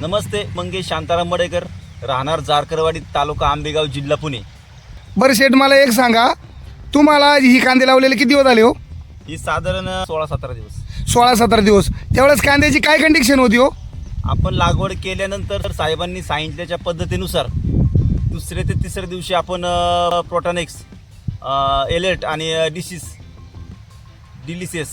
नमस्ते मंगेश शांताराम मडेकर. राहणार जारकरवाडी तालुका आंबेगाव जिल्हा पुणे. बरं शेठ मला एक सांगा. तुम्हाला ही कांदे लावलेले किती दिवस आले हो? ही साधारण सोळा सतरा दिवस. सोळा सतरा दिवस. त्यावेळेस कांद्याची काय कंडिशन होती हो? आपण लागवड केल्यानंतर साहेबांनी सांगितल्याच्या पद्धतीनुसार दुसऱ्या ते तिसऱ्या दिवशी आपण प्रोटॉनिक्स एलेट आणि डिसीस डिलिसियस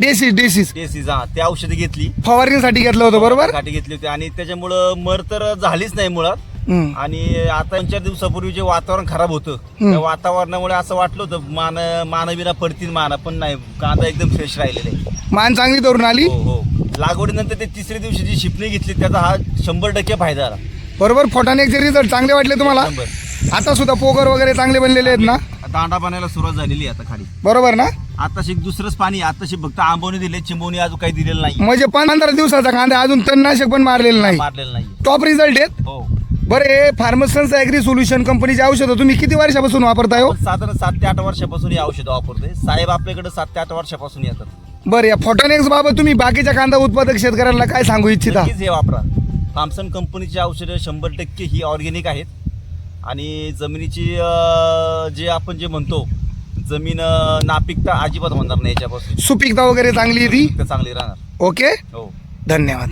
डेसिस डेसिस डिसीज हा. ते औषधं घेतली. फवारणीसाठी घेतलं होतं बरोबर? काठी घेतली होती. आणि त्याच्यामुळं मर तर झालीच नाही मुळात. हम्म. आणि आता दोन चार दिवसापूर्वी जे वातावरण खराब होतं त्या वातावरणामुळे असं वाटलं होतं मान मानवीना पडतील माना पण नाही. कांदा एकदम फ्रेश राहिलेला आहे. मान चांगली धरून आली? हो हो. लागवडीनंतर ते तिसऱ्या दिवशी जी शिपणी घेतली त्याचा हा शंभर टक्के फायदा झाला. बरोबर फोटानेचे रिझल्ट चांगले वाटले तुम्हाला शंभर. आता सुद्धा पोगर वगैरे चांगले बनलेले आहेत ना? दांडा पाण्याला सुरुवात झालेली आहे आता खाली. बरोबर ना? आताशी दुसरंच पाणी आताशी फक्त आंबवणी दिले चिंबवणी अजून काही दिलेलं नाही. म्हणजे पंधरा दिवसाचा कांदा अजून तणनाशक पण मारलेलं नाही. मारलेलं नाही. टॉप रिझल्ट आहेत? हो. बरं हे फार्मसन्स ॲग्री सोल्युशन कंपनीचे औषधं तुम्ही किती वर्षापासून वापरताय हो? साधारण सात ते आठ वर्षापासून ही औषधं वापरतोय. साहेब आपल्याकडे सात ते आठ वर्षापासून येतात. बरं या फोटोनेक्स बाबत तुम्ही बाकीच्या कांदा उत्पादक शेतकऱ्यांना काय सांगू इच्छिता? नक्कीच हे वापरा. थॉम्सन कंपनीची औषधं शंभर टक्के ही ऑर्गॅनिक आहेत. आणि जमिनीची जे आपण जे म्हणतो जमीन नापिकता अजिबात होणार नाही याच्यापासून. सुपीकता वगैरे चांगली आहे ती? चांगली राहणार. ओके? हो. धन्यवाद.